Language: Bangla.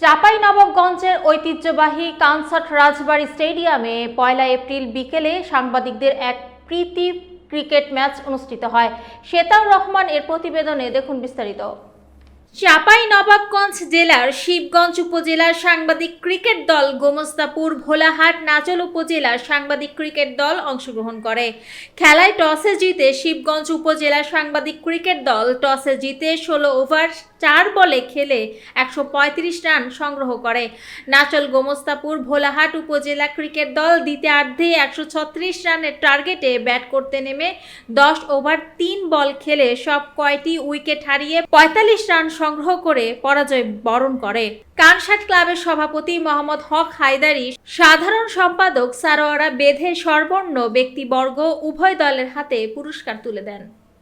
চাপাই নবাবগঞ্জের ঐতিহ্যবাহী কানসার্ট রাজবাড়ী স্টেডিয়ামে পয়লা এপ্রিল বিকেলে সাংবাদিকদের এক প্রীতি ক্রিকেট ম্যাচ অনুষ্ঠিত হয়। শ্বেতাউর রহমান এর প্রতিবেদনে দেখুন বিস্তারিত। চাপাই নবাবগঞ্জ জেলার শিবগঞ্জ উপজেলার সাংবাদিক ক্রিকেট দল গোমস্তাপুর, ভোলাহাট নাচল উপজেলার সাংবাদিক ক্রিকেট দল অংশগ্রহণ করে। খেলায় টসে জিতে শিবগঞ্জ উপজেলার সাংবাদিক ক্রিকেট দল টসে জিতে ষোলো ওভার চার বলে খেলে একশো পঁয়ত্রিশ রান সংগ্রহ করে। নাচল গোমস্তাপুর ভোলাহাট উপজেলা ক্রিকেট দল দ্বিতীয়ার্ধে একশো ছত্রিশ রানের টার্গেটে ব্যাট করতে নেমে দশ ওভার তিন বল খেলে সব কয়টি উইকেট হারিয়ে পঁয়তাল্লিশ রান সংগ্রহ করে পরাজয় বরণ করে। কানসাট ক্লাবের সভাপতি মোহাম্মদ হক হায়দারি সাধারণ সম্পাদক সারোয়ারা বেঁধে সর্বর্ণ ব্যক্তিবর্গ উভয় দলের হাতে পুরস্কার তুলে দেন।